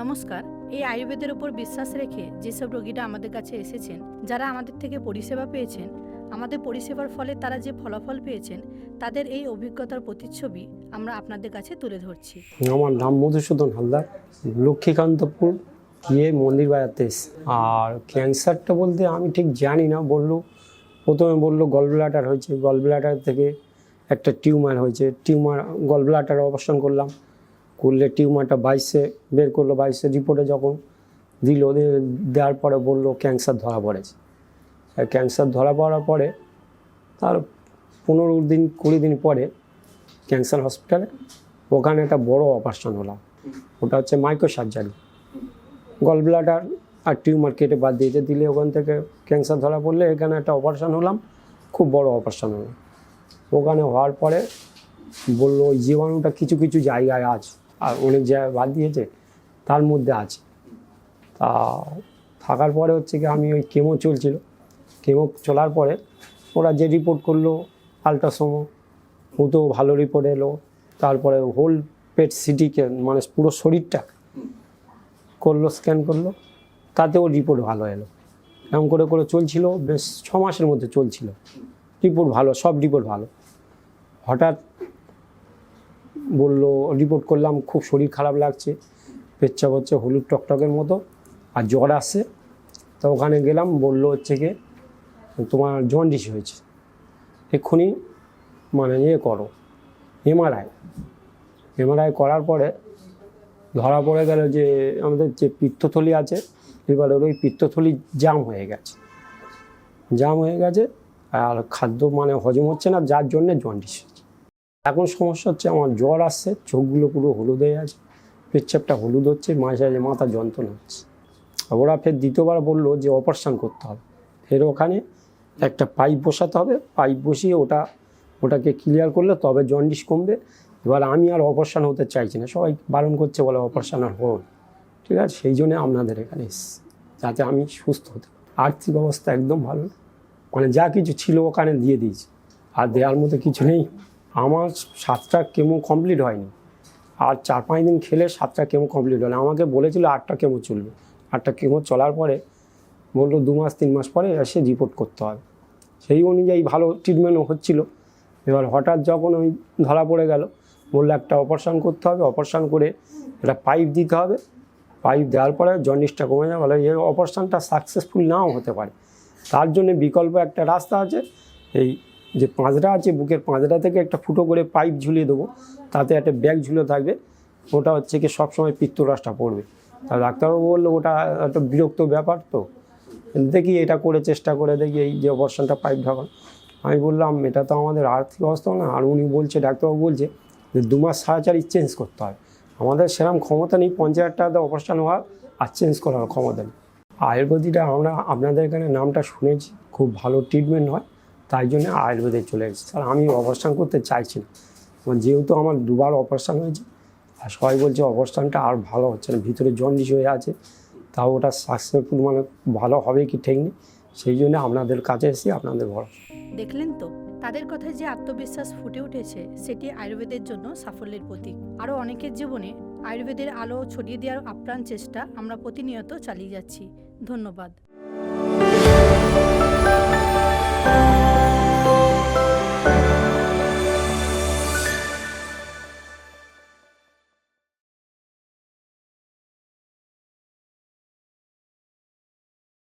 নমস্কার, এই আয়ুর্বেদের উপর বিশ্বাস রেখে যেসব রোগীরা আমাদের কাছে এসেছেন, যারা আমাদের থেকে পরিষেবা পেয়েছেন, আমাদের পরিষেবার ফলে তারা যে ফলাফল পেয়েছেন, তাদের এই অভিজ্ঞতার প্রতিচ্ছবি আমরা আপনাদের কাছে তুলে ধরছি। আমার নাম মধুসূদন হালদার, লক্ষ্মীকান্তপুর, গিয়ে মন্দির বেড়াতে আর ক্যান্সারটা বলতে আমি ঠিক জানি না, বলল, প্রথমে বলল গল ব্লাডার হয়েছে গল ব্লাডার থেকে একটা টিউমার হয়েছে, টিউমার গল ব্লাডার অপারেশন করলাম। করলে টিউমারটা বাইশে, বের করল বাইশে রিপোর্টে যখন দিল, দিয়ে- দেওয়ার পরে বলল ক্যান্সার ধরা পড়েছে। ক্যান্সার ধরা পড়ার পরে তার পনেরো দিন, কুড়ি দিন পরে ক্যান্সার হসপিটালে ওখানে একটা বড় অপারেশন হলাম ওটা হচ্ছে মাইক্রো সার্জারি গল ব্লাডার আর টিউমার কেটে বাদ দিয়েছে দিলে ওখান থেকে ক্যান্সার ধরা পড়লে এখানে একটা অপারেশন হলাম, খুব বড় অপারেশন হলো। ওখানে হওয়ার পরে বলল জীবাণুটা কিছু কিছু জায়গায় আছে। আর উনি জায়গায় বাদ দিয়েছে, তার মধ্যে আছে। তা থাকার পরে হচ্ছে কি, আমি ওই কেমো চলছিল। কেমো চলার পরে ওরা যে রিপোর্ট করল আলট্রাসোনো তো ভালো রিপোর্ট এলো। তারপরে হোল পেট সিটিকে মানে পুরো শরীরটা করল স্ক্যান করল, তাতেও রিপোর্ট ভালো এলো। এরকম করে করে চলছিল, বেশ ছ মাসের মধ্যে চলছিল। রিপোর্ট ভালো, সব রিপোর্ট ভালো। হঠাৎ বলল রিপোর্ট করলাম, খুব শরীর খারাপ লাগছে। পেচ্ছাপ হচ্ছে, হলুদ টকটকের মতো, আর জ্বর আসছে। তো ওখানে গেলাম, বলল হচ্ছে কি তোমার জন্ডিস হয়েছে। এক্ষুনি মানে ইয়ে করো এমআরআই এমআরআই করার পরে, ধরা পড়ে গেল যে, আমাদের যে পিত্তথলি আছে, এবারে ওই পিত্তথলি জাম হয়ে গেছে। জাম হয়ে গেছে, আর খাদ্য মানে হজম হচ্ছে না, যার জন্যে জন্ডিস এখন সমস্যা হচ্ছে আমার জ্বর আসছে, চোখগুলো পুরো হলুদ হয়ে আছে, পেচ্ছাপটা হলুদ হচ্ছে, মাঝে মাঝে মাথা যন্ত্রণা হচ্ছে। ওরা ফের দ্বিতীয়বার বলল যে অপারেশন করতে হবে। ফের ওখানে একটা পাইপ বসাতে হবে, পাইপ বসিয়ে ওটা, ওটাকে ক্লিয়ার করলে তবে জন্ডিস কমবে। এবার আমি আর অপারেশন হতে চাইছি না, সবাই বারণ করছে বলে অপারেশন আর হন ঠিক আছে, সেই জন্য আপনাদের এখানে এসেছি, যাতে আমি সুস্থ হতে আর্থিক অবস্থা একদম ভালো। মানে যা কিছু ছিল ওখানে দিয়ে দিয়েছি। আর দেওয়ার মতো কিছু নেই। আমার সাতটা কেমো কমপ্লিট হয়নি। আর চার পাঁচ দিন খেলে সাতটা কেমো কমপ্লিট হলো আমাকে বলেছিল আটটা কেমো চলবে। আটটা কেমো চলার পরে বলল দু মাস, তিন মাস পরে এসে রিপোর্ট করতে হবে। সেই অনুযায়ী ভালো ট্রিটমেন্টও হচ্ছিল। এবার হঠাৎ যখন ওই ধরা পড়ে গেল, বলল একটা অপারেশান করতে হবে। অপারেশান করে একটা পাইপ দিতে হবে। পাইপ দেওয়ার পরে জন্ডিসটা কমে যাবে বলে এই অপারেশনটা সাকসেসফুল নাও হতে পারে। তার জন্য বিকল্প একটা রাস্তা আছে। এই যে পাঁজরা আছে, বুকের পাঁজরা থেকে একটা ফুটো করে পাইপ ঝুলিয়ে দেবো। তাতে একটা ব্যাগ ঝুলে থাকবে। ওটা হচ্ছে কি সবসময় পিত্তরাসটা পড়বে। তা ডাক্তারবাবু বলল, ওটা একটা বিরক্ত ব্যাপার তো। দেখি এটা করে চেষ্টা করে দেখি এই যে অপারেশনটা পাইপ ঢাকানো। আমি বললাম, এটা তো আমাদের আর্থিক অবস্থা না। আর উনি বলছে, ডাক্তারবাবু বলছে যে দু মাস সার্জারি চেঞ্জ করতে হয়। আমাদের সেরকম ক্ষমতা নেই, পঞ্চাশ টাকাতে অপারেশন হওয়ার আর চেঞ্জ করার ক্ষমতা নেই। আয়ুর্বেদিকটা আমরা আপনাদের এখানে নামটা শুনেছি। খুব ভালো ট্রিটমেন্ট হয়। তাই জন্য আয়ুর্বেদে চলে এসেছি। স্যার আমি অপারেশন করতে চাইছি না। যেহেতু আমার দুবার অপারেশন হয়েছে, আর সবাই বলছে অবস্থানটা আর ভালো হচ্ছে না, ভিতরে জন্ডিস হয়ে আছে, তাও ওটা সাকসেসফুল মানে ভালো হবে কি ঠিক নেই, সেই জন্য আপনাদের কাছে এসেছি আপনাদের ভরসা। দেখলেন তো, তাদের কথায় যে আত্মবিশ্বাস ফুটে উঠেছে, সেটি আয়ুর্বেদের জন্য সাফল্যের প্রতীক। আরও অনেকের জীবনে আয়ুর্বেদের আলো ছড়িয়ে দেওয়ার আপ্রাণ চেষ্টা আমরা প্রতিনিয়ত চালিয়ে যাচ্ছি। ধন্যবাদ।